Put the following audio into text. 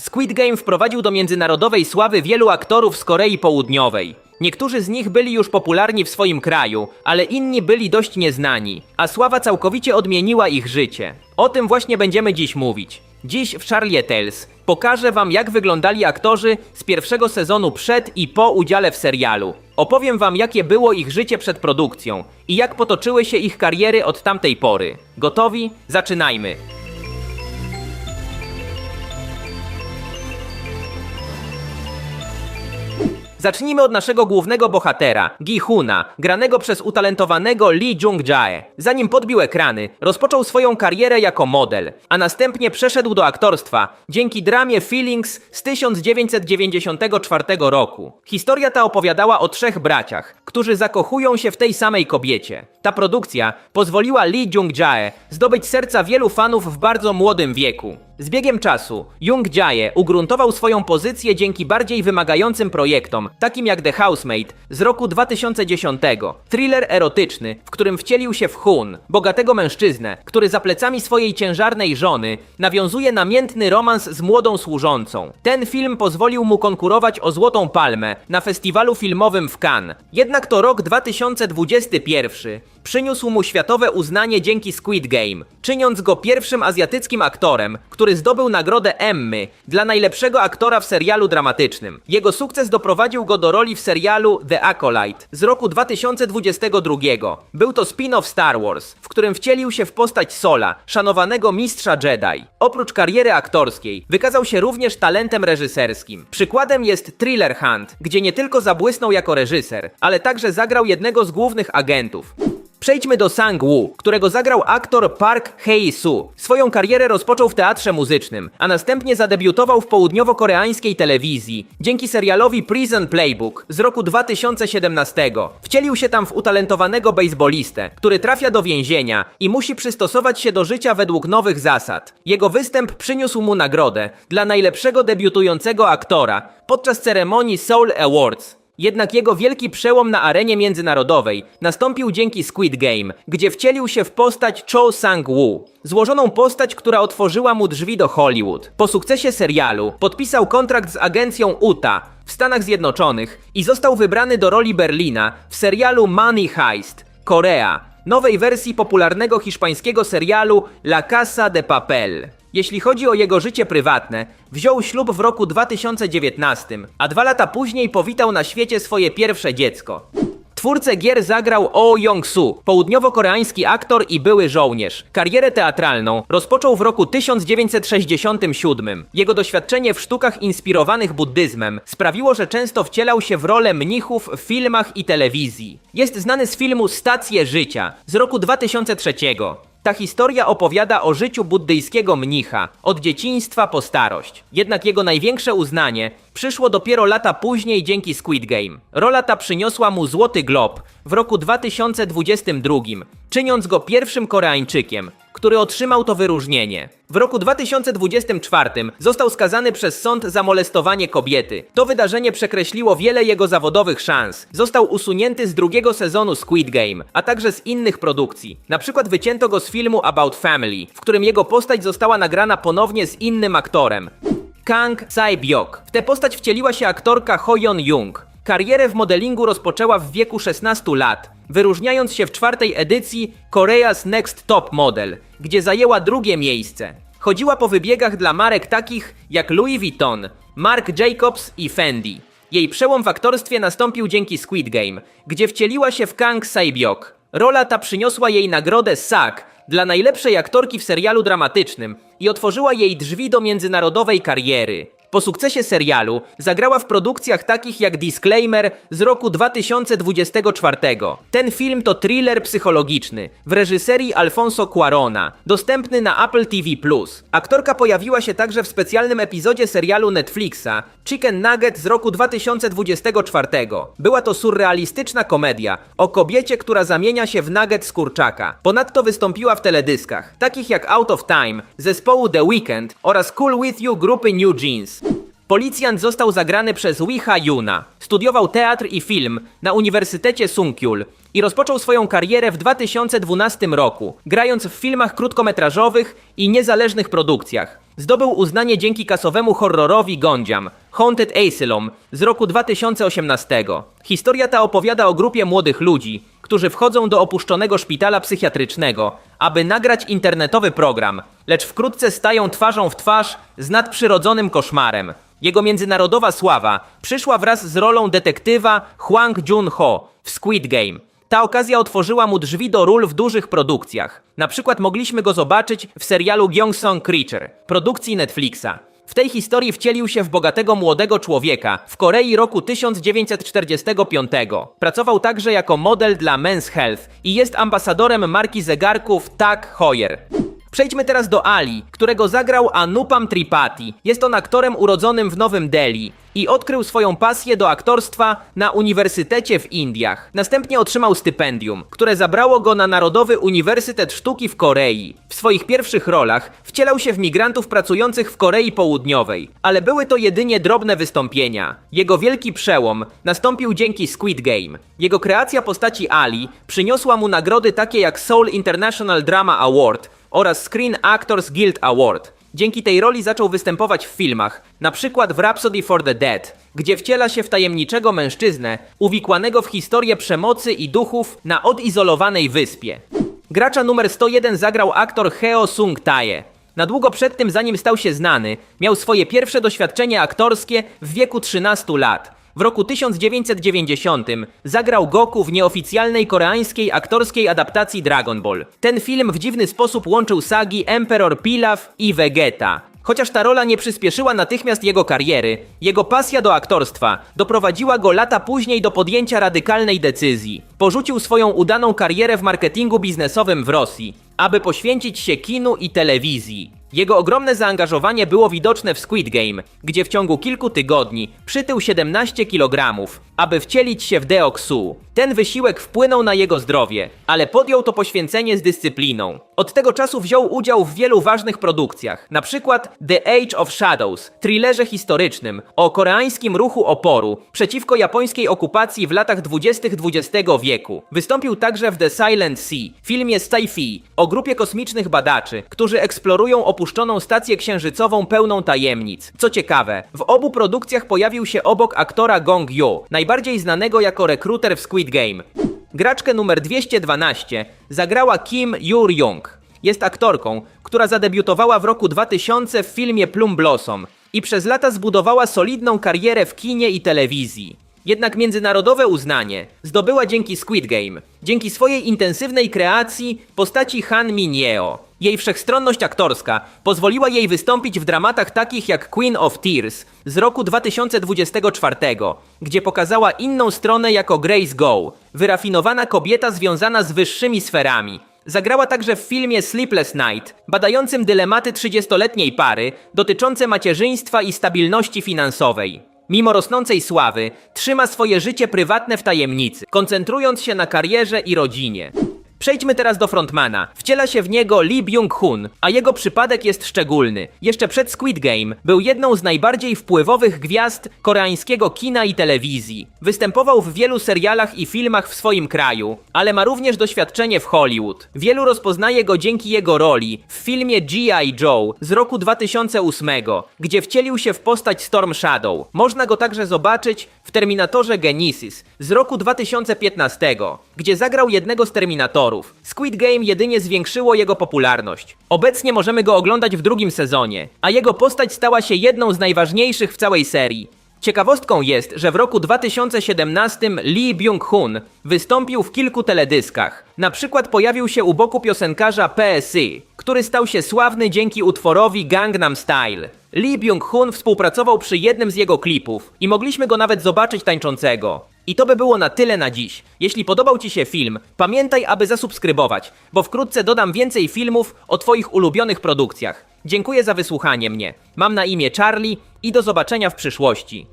Squid Game wprowadził do międzynarodowej sławy wielu aktorów z Korei Południowej. Niektórzy z nich byli już popularni w swoim kraju, ale inni byli dość nieznani, a sława całkowicie odmieniła ich życie. O tym właśnie będziemy dziś mówić. Dziś w Charlie Tales pokażę wam jak wyglądali aktorzy z pierwszego sezonu przed i po udziale w serialu. Opowiem wam jakie było ich życie przed produkcją i jak potoczyły się ich kariery od tamtej pory. Gotowi? Zaczynajmy! Zacznijmy od naszego głównego bohatera, Gi-huna, granego przez utalentowanego Lee Jung-jae. Zanim podbił ekrany, rozpoczął swoją karierę jako model, a następnie przeszedł do aktorstwa dzięki dramie Feelings z 1994 roku. Historia ta opowiadała o trzech braciach, którzy zakochują się w tej samej kobiecie. Ta produkcja pozwoliła Lee Jung-jae zdobyć serca wielu fanów w bardzo młodym wieku. Z biegiem czasu Jung Jae ugruntował swoją pozycję dzięki bardziej wymagającym projektom, takim jak The Housemaid z roku 2010. Thriller erotyczny, w którym wcielił się w Hun, bogatego mężczyznę, który za plecami swojej ciężarnej żony nawiązuje namiętny romans z młodą służącą. Ten film pozwolił mu konkurować o Złotą Palmę na festiwalu filmowym w Cannes. Jednak to rok 2021 przyniósł mu światowe uznanie dzięki Squid Game, czyniąc go pierwszym azjatyckim aktorem, który zdobył nagrodę Emmy dla najlepszego aktora w serialu dramatycznym. Jego sukces doprowadził go do roli w serialu The Acolyte z roku 2022. Był to spin-off Star Wars, w którym wcielił się w postać Sola, szanowanego mistrza Jedi. Oprócz kariery aktorskiej, wykazał się również talentem reżyserskim. Przykładem jest Thriller Hunt, gdzie nie tylko zabłysnął jako reżyser, ale także zagrał jednego z głównych agentów. Przejdźmy do Sang-woo, którego zagrał aktor Park Hae-soo. Swoją karierę rozpoczął w teatrze muzycznym, a następnie zadebiutował w południowo-koreańskiej telewizji dzięki serialowi Prison Playbook z roku 2017. Wcielił się tam w utalentowanego bejsbolistę, który trafia do więzienia i musi przystosować się do życia według nowych zasad. Jego występ przyniósł mu nagrodę dla najlepszego debiutującego aktora podczas ceremonii Soul Awards. Jednak jego wielki przełom na arenie międzynarodowej nastąpił dzięki Squid Game, gdzie wcielił się w postać Cho Sang-woo, złożoną postać, która otworzyła mu drzwi do Hollywood. Po sukcesie serialu podpisał kontrakt z agencją UTA w Stanach Zjednoczonych i został wybrany do roli Berlina w serialu Money Heist Korea, nowej wersji popularnego hiszpańskiego serialu La Casa de Papel. Jeśli chodzi o jego życie prywatne, wziął ślub w roku 2019, a dwa lata później powitał na świecie swoje pierwsze dziecko. Twórcę gier zagrał Oh Young-soo, południowo-koreański aktor i były żołnierz. Karierę teatralną rozpoczął w roku 1967. Jego doświadczenie w sztukach inspirowanych buddyzmem sprawiło, że często wcielał się w rolę mnichów w filmach i telewizji. Jest znany z filmu Stacje Życia z roku 2003. Ta historia opowiada o życiu buddyjskiego mnicha, od dzieciństwa po starość. Jednak jego największe uznanie przyszło dopiero lata później dzięki Squid Game. Rola ta przyniosła mu Złoty Glob w roku 2022, czyniąc go pierwszym Koreańczykiem, który otrzymał to wyróżnienie. W roku 2024 został skazany przez sąd za molestowanie kobiety. To wydarzenie przekreśliło wiele jego zawodowych szans. Został usunięty z drugiego sezonu Squid Game, a także z innych produkcji. Na przykład wycięto go z filmu About Family, w którym jego postać została nagrana ponownie z innym aktorem. Kang Sae-byok. W tę postać wcieliła się aktorka Ho Yeon-jung. Karierę w modelingu rozpoczęła w wieku 16 lat, wyróżniając się w czwartej edycji Korea's Next Top Model, gdzie zajęła drugie miejsce. Chodziła po wybiegach dla marek takich jak Louis Vuitton, Marc Jacobs i Fendi. Jej przełom w aktorstwie nastąpił dzięki Squid Game, gdzie wcieliła się w Kang Sae-byok. Rola ta przyniosła jej nagrodę SAG dla najlepszej aktorki w serialu dramatycznym i otworzyła jej drzwi do międzynarodowej kariery. Po sukcesie serialu zagrała w produkcjach takich jak Disclaimer z roku 2024. Ten film to thriller psychologiczny w reżyserii Alfonso Cuarona, dostępny na Apple TV+. Aktorka pojawiła się także w specjalnym epizodzie serialu Netflixa Chicken Nugget z roku 2024. Była to surrealistyczna komedia o kobiecie, która zamienia się w nugget z kurczaka. Ponadto wystąpiła w teledyskach, takich jak Out of Time, zespołu The Weeknd oraz Cool With You grupy New Jeans. Policjant został zagrany przez Wi Ha Yuna. Studiował teatr i film na Uniwersytecie Sungkyul i rozpoczął swoją karierę w 2012 roku, grając w filmach krótkometrażowych i niezależnych produkcjach. Zdobył uznanie dzięki kasowemu horrorowi Gonjiam Haunted Asylum z roku 2018. Historia ta opowiada o grupie młodych ludzi, którzy wchodzą do opuszczonego szpitala psychiatrycznego, aby nagrać internetowy program, lecz wkrótce stają twarzą w twarz z nadprzyrodzonym koszmarem. Jego międzynarodowa sława przyszła wraz z rolą detektywa Hwang Jun-ho w Squid Game. Ta okazja otworzyła mu drzwi do ról w dużych produkcjach. Na przykład mogliśmy go zobaczyć w serialu Gyeongsong Creature, produkcji Netflixa. W tej historii wcielił się w bogatego młodego człowieka w Korei roku 1945. Pracował także jako model dla Men's Health i jest ambasadorem marki zegarków Tag Heuer. Przejdźmy teraz do Ali, którego zagrał Anupam Tripathi. Jest on aktorem urodzonym w Nowym Delhi i odkrył swoją pasję do aktorstwa na Uniwersytecie w Indiach. Następnie otrzymał stypendium, które zabrało go na Narodowy Uniwersytet Sztuki w Korei. W swoich pierwszych rolach wcielał się w migrantów pracujących w Korei Południowej, ale były to jedynie drobne wystąpienia. Jego wielki przełom nastąpił dzięki Squid Game. Jego kreacja postaci Ali przyniosła mu nagrody takie jak Seoul International Drama Award oraz Screen Actors Guild Award. Dzięki tej roli zaczął występować w filmach, na przykład w Rhapsody for the Dead, gdzie wciela się w tajemniczego mężczyznę uwikłanego w historię przemocy i duchów na odizolowanej wyspie. Gracza numer 101 zagrał aktor Heo Sung-tae. Na długo przed tym, zanim stał się znany, miał swoje pierwsze doświadczenie aktorskie w wieku 13 lat. W roku 1990 zagrał Goku w nieoficjalnej koreańskiej aktorskiej adaptacji Dragon Ball. Ten film w dziwny sposób łączył sagi Emperor Pilaf i Vegeta. Chociaż ta rola nie przyspieszyła natychmiast jego kariery, jego pasja do aktorstwa doprowadziła go lata później do podjęcia radykalnej decyzji. Porzucił swoją udaną karierę w marketingu biznesowym w Rosji, aby poświęcić się kinu i telewizji. Jego ogromne zaangażowanie było widoczne w Squid Game, gdzie w ciągu kilku tygodni przytył 17 kg, aby wcielić się w Deoksu. Ten wysiłek wpłynął na jego zdrowie, ale podjął to poświęcenie z dyscypliną. Od tego czasu wziął udział w wielu ważnych produkcjach, przykład The Age of Shadows, thrillerze historycznym o koreańskim ruchu oporu przeciwko japońskiej okupacji w latach 20. XX wieku. Wystąpił także w The Silent Sea, filmie sci-fi o grupie kosmicznych badaczy, którzy eksplorują opuszczoną stację księżycową pełną tajemnic. Co ciekawe, w obu produkcjach pojawił się obok aktora Gong Yoo, najbardziej znanego jako rekruter w Squid Game. Graczkę numer 212 zagrała Kim Yor-young. Jest aktorką, która zadebiutowała w roku 2000 w filmie Plum Blossom i przez lata zbudowała solidną karierę w kinie i telewizji. Jednak międzynarodowe uznanie zdobyła dzięki Squid Game, dzięki swojej intensywnej kreacji postaci Han Min-yeo. Jej wszechstronność aktorska pozwoliła jej wystąpić w dramatach takich jak Queen of Tears z roku 2024, gdzie pokazała inną stronę jako Grace Go, wyrafinowana kobieta związana z wyższymi sferami. Zagrała także w filmie Sleepless Night, badającym dylematy 30-letniej pary dotyczące macierzyństwa i stabilności finansowej. Mimo rosnącej sławy, trzyma swoje życie prywatne w tajemnicy, koncentrując się na karierze i rodzinie. Przejdźmy teraz do frontmana. Wciela się w niego Lee Byung-hun, a jego przypadek jest szczególny. Jeszcze przed Squid Game był jedną z najbardziej wpływowych gwiazd koreańskiego kina i telewizji. Występował w wielu serialach i filmach w swoim kraju, ale ma również doświadczenie w Hollywood. Wielu rozpoznaje go dzięki jego roli w filmie G.I. Joe z roku 2008, gdzie wcielił się w postać Storm Shadow. Można go także zobaczyć w Terminatorze Genesis z roku 2015, gdzie zagrał jednego z Terminatorów. Squid Game jedynie zwiększyło jego popularność. Obecnie możemy go oglądać w drugim sezonie, a jego postać stała się jedną z najważniejszych w całej serii. Ciekawostką jest, że w roku 2017 Lee Byung-hun wystąpił w kilku teledyskach. Na przykład pojawił się u boku piosenkarza PSY, który stał się sławny dzięki utworowi Gangnam Style. Lee Byung-hun współpracował przy jednym z jego klipów i mogliśmy go nawet zobaczyć tańczącego. I to by było na tyle na dziś. Jeśli podobał Ci się film, pamiętaj, aby zasubskrybować, bo wkrótce dodam więcej filmów o Twoich ulubionych produkcjach. Dziękuję za wysłuchanie mnie. Mam na imię Charlie i do zobaczenia w przyszłości.